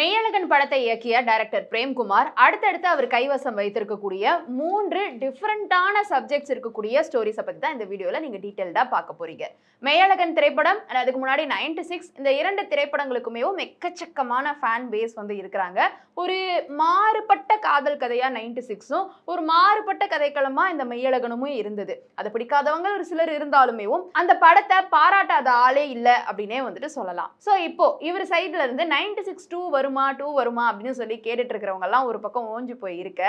மெய்யழகன் படத்தை இயக்கிய டைரக்டர் பிரேம்குமார் அடுத்தடுத்து அவர் கைவசம் வைத்திருக்கக்கூடிய மூன்று டிஃப்ரெண்டான சப்ஜெக்ட்ஸ் இருக்கக்கூடிய ஸ்டோரிஸை பற்றி தான் இந்த வீடியோவில் நீங்கள் டீட்டெயில்டாக பார்க்க போறீங்க. மெய்யழகன் திரைப்படம் அண்ட் அதுக்கு முன்னாடி நைன்டி சிக்ஸ் இந்த இரண்டு திரைப்படங்களுக்குமே எக்கச்சக்கமான ஃபேன் பேஸ் வந்து இருக்கிறாங்க. ஒரு மாறுபட்ட காதல் கதையாக நைன்டி சிக்ஸும் ஒரு மாறுபட்ட கதைக்களமாக இந்த மெய்யழகனும் இருந்தது. அதை பிடிக்காதவங்க ஒரு சிலர் இருந்தாலுமே அந்த படத்தை பாராட்டாத ஆளே இல்லை அப்படின்னே வந்துட்டு சொல்லலாம். ஸோ இப்போ இவர் சைட்ல இருந்து நைன்டி சிக்ஸ் டூ வரும் டூ வருமா அப்படின்னு சொல்லி கேட்டுட்டு இருக்கிறவங்க எல்லாம் ஒரு பக்கம் ஓஞ்சி போய் இருக்க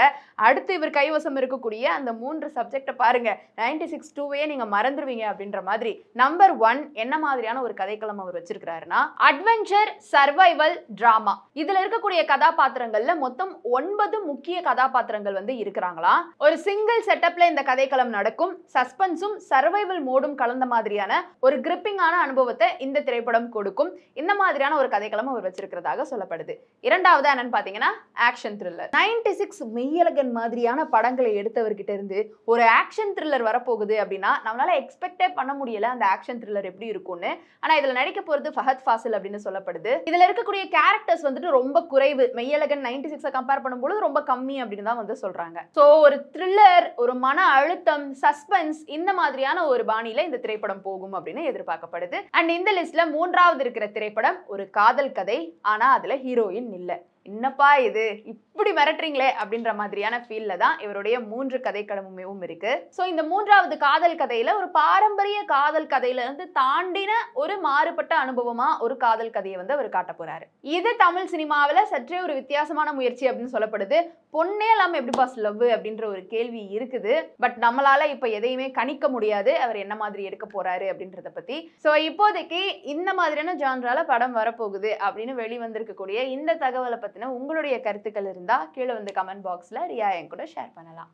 அடுத்து இவர் கைவசம் இருக்கக்கூடிய அந்த மூன்று சப்ஜெக்டை பாருங்க. நைன்டி சிக்ஸ் டூவே நீங்க மறந்துடுவீங்க அப்படின்ற மாதிரி நம்பர் ஒன் என்ன மாதிரியான ஒரு கதைக்களம் அவர் வச்சிருக்கிறாருன்னா அட்வென்ச்சர் சர்வைவல் டிராமா இதுல இருக்கக்கூடிய கதாபாத்திரங்கள்ல மொத்தம் ஒன்பது முக்கிய கதாபாத்திரங்கள் வந்து இருக்கிறாங்களா? ஒரு சிங்கிள் செட்டப்ல இந்த கதைக்களம் நடக்கும். சஸ்பென்ஸும் சர்வைவல் மோடும் கலந்த மாதிரியான ஒரு கிரிப்பிங்கான அனுபவத்தை இந்த திரைப்படம் கொடுக்கும். இந்த மாதிரியான ஒரு கதைக்களம் அவர் வச்சிருக்கிறதாக சொல்லப்படுது. வருது இரண்டாவது என்னன்னு பாத்தீங்கன்னா action thriller ninety six Meiyazhagan மாதிரியான படங்களை எடுத்தவர்கிட்ட இருந்து ஒரு ஆக்ஷன் த்ரில்லர் வரப்போகுது அப்படின்னா நம்மளால எக்ஸ்பெக்டே பண்ண முடியல அந்த ஆக்ஷன் த்ரில்லர் எப்படி இருக்கும்னு. ஆனா இதுல நடிக்க போறது ஃபஹத் ஃபாசில் அப்படின்னு சொல்லப்படுது. இதுல இருக்கக்கூடிய கேரக்டர்ஸ் வந்துட்டு ரொம்ப குறைவு. மெய்யழகன் நைன்டி சிக்ஸை கம்பேர் பண்ணும்போது ரொம்ப கம்மி அப்படின்னு தான் வந்து சொல்றாங்க. ஸோ ஒரு த்ரில்லர் ஒரு மன அழுத்தம் சஸ்பென்ஸ் இந்த மாதிரியான ஒரு பாணியில இந்த திரைப்படம் போகும் அப்படின்னு எதிர்பார்க்கப்படுது. அண்ட் இந்த லிஸ்ட்ல மூன்றாவது இருக்கிற திரைப்படம் ஒரு காதல் கதை. ஆனா அதுல ஹீரோயின் இல்லை. என்னப்பா இது? இப்படி மிரட்டுறீங்களே அப்படின்ற மாதிரியான ஃபீல்ல தான் இவருடைய மூன்று கதைக்களமுமேவும் இருக்கு. ஸோ இந்த மூன்றாவது காதல் கதையில ஒரு பாரம்பரிய காதல் கதையில இருந்து தாண்டின ஒரு மாறுபட்ட அனுபவமா ஒரு காதல் கதையை வந்து அவர் காட்ட போறாரு. இது தமிழ் சினிமாவில் சற்றே ஒரு வித்தியாசமான முயற்சி அப்படின்னு சொல்லப்படுது. பொண்ணே இல்லாம எப்படி பாஸ் லவ் அப்படின்ற ஒரு கேள்வி இருக்குது. பட் நம்மளால இப்ப எதையுமே கணிக்க முடியாது. அவர் என்ன மாதிரி எடுக்க போறாரு அப்படின்றத பத்தி. ஸோ இப்போதைக்கு இந்த மாதிரியான ஜான்ரால படம் வரப்போகுது அப்படின்னு வெளிவந்திருக்கக்கூடிய இந்த தகவலை பற்றின உங்களுடைய கருத்துக்கள் இருந்தால் கீழே வந்து கமெண்ட் பாக்ஸ்ல ரியா என் கூட ஷேர் பண்ணலாம்.